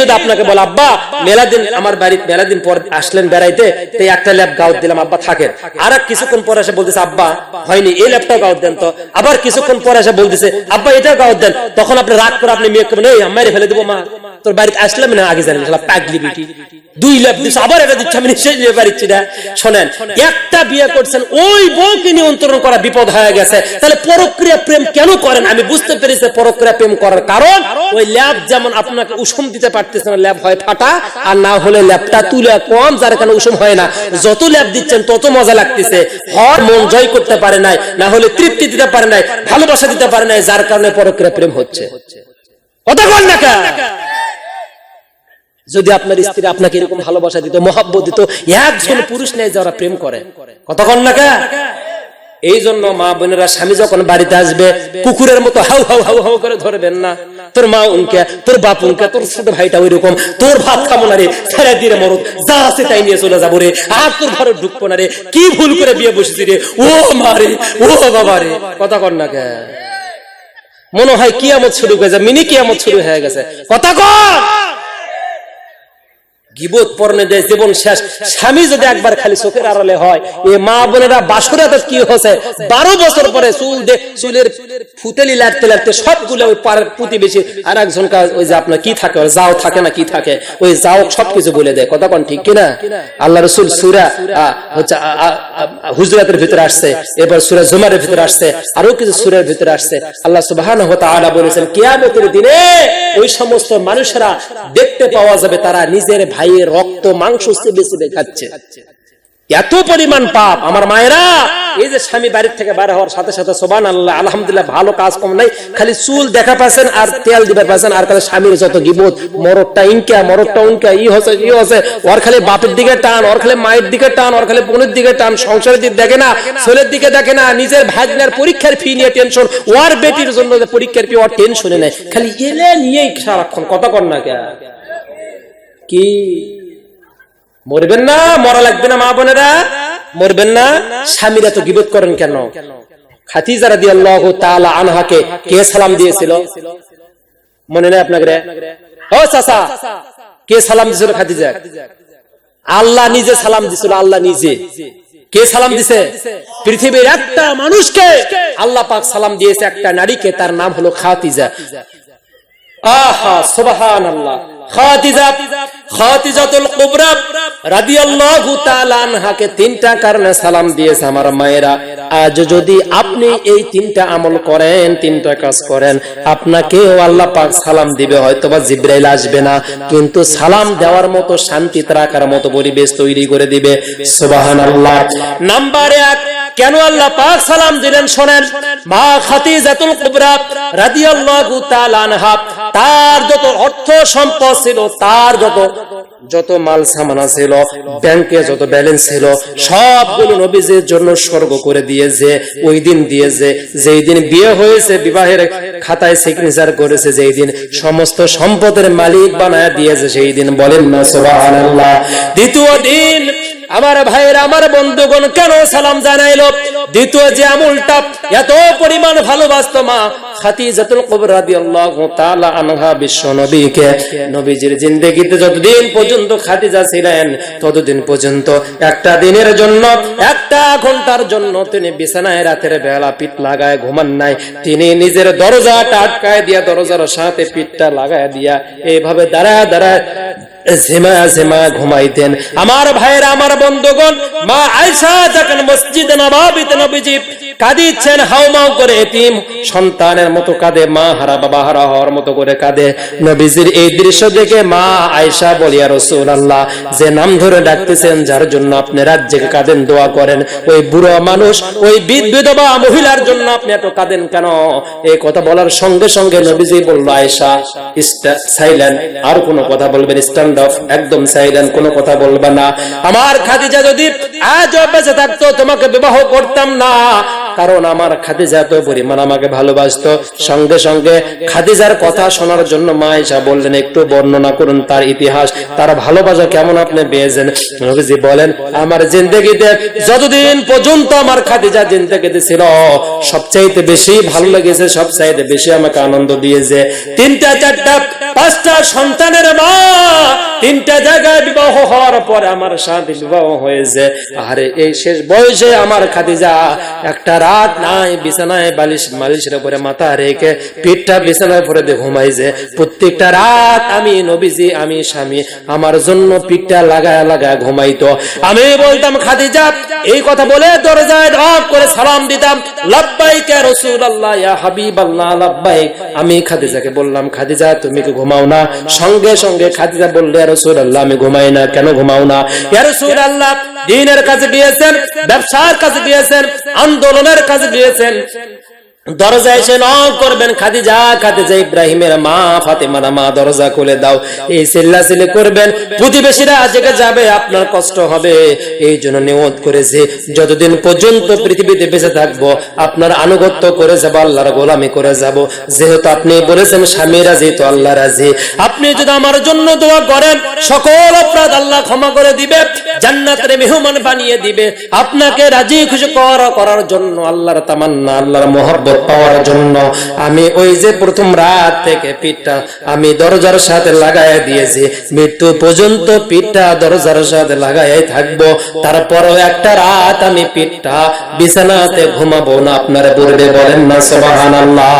যদি আপনাকে বলে, আব্বা, মেলা দিন আমার বাড়ি, মেলা দিন পর আসলেন বেড়াইতে, তো একটা ল্যাব গাউ দিলাম, আব্বা থাকে আর এক কিছুক্ষণ পরে এসে বলতেছে, আব্বা, হয়নি, এই ল্যাবটাও গাউ দেন তো। আবার কিছুক্ষণ পর এসে বলতেছে, আব্বা, এটাও গাউ দেন। তখন আপনি রাগ করে আপনি বলেন এই মেরে ফেলে দেবো, মা। তোর বাড়িতে আসলাম না, আগে জানি শালা পাগলি বিটি। দুই ল্যাব দিচ্ছে আবার এটা দিচ্ছে, আমি নিশ্চয়ই নিয়ে পারিচ্ছি না। শোনেন, একটা বিয়ে করছেন, ওই বউকে নিয়ন্ত্রণ করা বিপদ হয়ে গেছে। তাহলে পরক্রিয়া প্রেম কেন করেন? আমি বুঝতে পেরেছি পরক্রিয়া প্রেম করার কারণ। ওই ল্যাব যেমন আপনাকে উষম দিতে পারতেছে না, ল্যাব হয় ফাটা, আর না হলে ল্যাবটা তুলে কম, যার কারণে উষম হয় না। যত ল্যাব দিচ্ছেন, তত মজা লাগতেছে। হর মন জয় করতে পারে নাই, না হলে তৃপ্তি দিতে পারে নাই, ভালোবাসা দিতে পারে নাই, যার কারণে পরক্রিয়া প্রেম হচ্ছে। কথা বল না কা? যদি আপনার স্ত্রী আপনাকে এরকম ভালোবাসা দিত, মহাব্বত দিত, একজন পুরুষ নেই যারা প্রেম করে। কতক্ষণ না এই জন্য মা বোনেরা স্বামী যখন বাড়িতে আসবে, কুকুরের মতো হাউ হাউ হাউ হাউ করে ধরবেন না। তোর মা উনকে, তোর বাপ উনকে, তোর ছোট ভাইটা ওই রকম তোর ভাত খাব না রে, ছেড়ে দিয়ে মরদ যা আছে তাই নিয়ে চলে যাব রে, আর তোর ঘরে ঢুকবো না রে, কি ভুল করে বিয়ে বসেছি রে? ও মা রে, ও বাবা রে, কথা কর না কে? মনে হয় কিয়ামত শুরু হয়ে যায় মিনি কিয়ামত শুরু হয়ে গেছে। কথা কর গিবত পর্নে দেয়, জীবন শেষ। স্বামী যদি একবার খালি চোখের আড়ালে হয়, এ মা বোনেরা বাসুরাতে কি হচ্ছে বারো বছর পরে চুল দে চুলের লাগতে লাগতে সবগুলো ওই প্রতিবেশী আর ওই যে আপনার কি থাকে? যাও থাকে না কি থাকে? ওই যাও বলে দেয়। কথা ঠিক কিনা? আল্লাহ রসুল সুরা হচ্ছে হুজরাতের ভিতরে আসছে। এবার সুরা জুমারের ভিতরে আসছে। আরও কিছু সুরের ভিতরে আসছে। আল্লাহ সুবাহান বলেছেন, কিয়ামতের দিনে ওই সমস্ত মানুষেরা দেখতে পাওয়া যাবে, তারা নিজের ভাইয়ের রক্ত মাংস চেবে চেবে খাচ্ছে। এত পরিমাণ পাপ। আমার মায়েরা, এই যে স্বামী বাড়ির থেকে বার হওয়ার সাথে সাথে সোবান আল্লাহ আলহামদুলিল্লাহ ভালো কাজ কম নাই। খালি চুল দেখা পাচ্ছেন আর তেল দিবে পাচ্ছেন আর খালি স্বামীর যত গিবত মরকটা ইনকা মরকটা উনকা, ই হচ্ছে ই হচ্ছে। ওর খালি বাপের দিকে টান, ওর খালি মায়ের দিকে টান, ওর খালি বোনের দিকে টান, সংসারের দিকে দেখে না, ছেলের দিকে দেখে না, নিজের ভাগনার পরীক্ষার ফি নিয়ে টেনশন ওর বেটির জন্য পরীক্ষার ফি ওর টেনশনে নেই। খালি এলে নিয়েই সারাক্ষণ, কথা কর না কে কি? মরবেন না, মরা লাগবে না মা বোনেরা। মরবেন না, স্বামীরা তো গিবত করেন কেন? তাআলা আনহাকে কে সালাম দিয়েছিল? মনে নেই আপনাকে ও কে সালাম আল্লাহ নিজে সালাম দিছিল আল্লাহ নিজে। কে সালাম দিছে? পৃথিবীর একটা মানুষকে আল্লাহ পাক সালাম দিয়েছে একটা নারীকে, তার নাম হলো খাতিজা। আহা, সুবহানাল্লাহ। খাতিজা খাতিজাতুল কুবরা রাদিয়াল্লাহু তাআলা আনহাকে তিনটা কারণে সালাম দিয়েছে আমার মায়েরা। আজ যদি আপনি এই তিনটা আমল করেন, তিনটা কাজ করেন, আপনাকেও আল্লাহ পাক সালাম দিবে, হয়তোবা জিব্রাইল আসবে না, কিন্তু সালাম দেওয়ার মতো শান্তি রাখার মতো পরিবেশ তৈরি করে দিবে। সুবহানাল্লাহ। নাম্বার এক কেন আল্লাহ পাক সালাম দিলেন শোনেন? মা খাতিজাতুল কুবরা রাদিয়াল্লাহু তাআলা আনহা, তার যত অর্থ সম্পদ ছিল, তার যত যত মাল সামানা ছিল ব্যাংকে যত ব্যালেন্স ছিল, সবগুলো নবীজির জন্য স্বর্গ করে দিয়েছে ওই দিন দিয়েছে যেই দিন বিয়ে হয়েছে, বিবাহের খাতায় সিগনেচার করেছে, যেই দিন সমস্ত সম্পদের মালিক বানায় দিয়েছে, সেই দিন বলেন না, সুবহানাল্লাহ। দ্বিতীয় দিন আমার ভাইয়ের, আমার বন্ধুগণ কেন সালাম জানাইলো? দ্বিতীয় যে আমুলটা এত পরিমাণ ভালোবাসত মা খাতিজাতুল কুবরা রাদিয়াল্লাহু তাআলা আনহা বিশ্ব নবীজির যতদিন পর্যন্ত খাতিজা ছিলেন, ততদিন পর্যন্ত একটা দিনের জন্য, একটা ঘণ্টার জন্য তিনি বিছানায় রাতের বেলা পিঠ লাগায় ঘুমান নাই। তিনি নিজের দরজাটা আটকায় দিয়া দরজার সাথে পিঠটা লাগায় দিয়া এইভাবে দাঁড়ায় দাঁড়ায় আমার আমার বন্ধুগণ, মা আয়সা যখন মসজিদ কাঁদিচ্ছেন, হাউমাউ করে এতিম। সন্তানের মতো কাঁদে, মা হারা, বাবা হারা হওয়ার মতো করে কাঁদে। নবীজির এই দৃশ্য দেখে মা আয়সা বলিয়া রসুল আল্লাহ যে নাম ধরে ডাকতেছেন, যার জন্য আপনি রাজ্যে কাঁদেন, দোয়া করেন। ওই বুড়ো মানুষ, ওই বিধবা মহিলার জন্য আপনি এত কাঁদেন কেন? এই কথা বলার সঙ্গে সঙ্গে নবীজি বলল আয়সা সাইলেন্ট, আর কোনো কথা বলবেন স্ট্যান্ড অফ একদম সাইলেন্ট কোনো কথা বলবা না। আমার খাদিজা যদি আজও বেঁচে থাকতো, তোমাকে বিবাহ করতাম না। কারণ আমার খাদিজা এত পরিমাণ আমাকে ভালোবাসতো। সঙ্গে সঙ্গে খাদিজার কথা শোনার জন্য মা আয়েশা বললেন, একটু বর্ণনা করুন তার ইতিহাস, তার ভালোবাসা কেমন আপনি পেয়েছেন? নবীজি বলেন, আমার জিন্দগিতে যতদিন পর্যন্ত আমার খাদিজা জিন্দগিতে ছিল, সবচাইতে বেশি ভালো লেগেছে, সবচাইতে বেশি আমাকে আনন্দ দিয়েছে। তিনটা, চারটা, পাঁচটা সন্তানের মা তিনটা জায়গায় বিবাহ হওয়ার পরে আমার সাথে বিবাহ হয়েছে। আরে, এই শেষ বয়সে আমার খাদিজা একটা রাত নাই, বিছানায় বালিশ, মালিশের উপরে মাথা রেখে পিঠটা বিছানায় পরে দিয়ে ঘুমাইছে। প্রত্যেকটা রাত আমি নবীজি, আমি স্বামী, আমার জন্য পিঠটা লাগায় লাগায় ঘুমাইতো। আমি বলতাম, খাদিজা, এই কথা বলে দরজায় ঢক করে সালাম দিতাম। লাব্বাইক রাসূলুল্লাহ, ইয়া হাবিবাল্লাহ, লাব্বাইক। আমি খাদিজাকে বললাম, খাদিজা, তুমি কি ঘুমাও না? সঙ্গে সঙ্গে খাদিজা বললে, রাসূলুল্লাহ, আমি ঘুমাই না। কেন ঘুমাও না? ইয়া রাসূলুল্লাহ দিনের কাছে গিয়েছেন ব্যবসার কাছে গিয়েছেন আন্দোলনের কাছে গিয়েছেন। দরজা এসে নক করবেন, খাদিজা খাদিজা ইব্রাহিমের মা ফাতেমার মা দরজা খুলে দাও। এই চিল্লাচিল্লি করবেন, প্রতিবেশীরা জেগে যাবে, আপনার কষ্ট হবে। এই জন্য নিয়ত করেছে, যতদিন পর্যন্ত পৃথিবীতে বেঁচে থাকব, আপনার আনুগত্য করে যাব, আল্লাহর গোলামি করে যাব। যেহেতু আপনি বলেছেন, স্বামী রাজি, তো আল্লাহ রাজি। আপনি যদি আমার জন্য দোয়া করেন, সকল অপরাধ আল্লাহ ক্ষমা করে দিবে, জান্নাতের মেহমান বানিয়ে দিবে। আপনাকে রাজি, খুশি করা, করার জন্য আল্লাহর তামান্না, আল্লাহর মহব্বত পাওয়ার জন্য। আমি ওই যে প্রথম রাত থেকে পিঠটা আমি দরজার সাথে লাগাই দিয়েছি। মৃত্যু পর্যন্ত পিঠটা দরজার সাথে লাগাই থাকব। তারপরও একটা রাত আমি পিঠটা বিছানাতে ঘুমাবো না। আপনারা বলেন না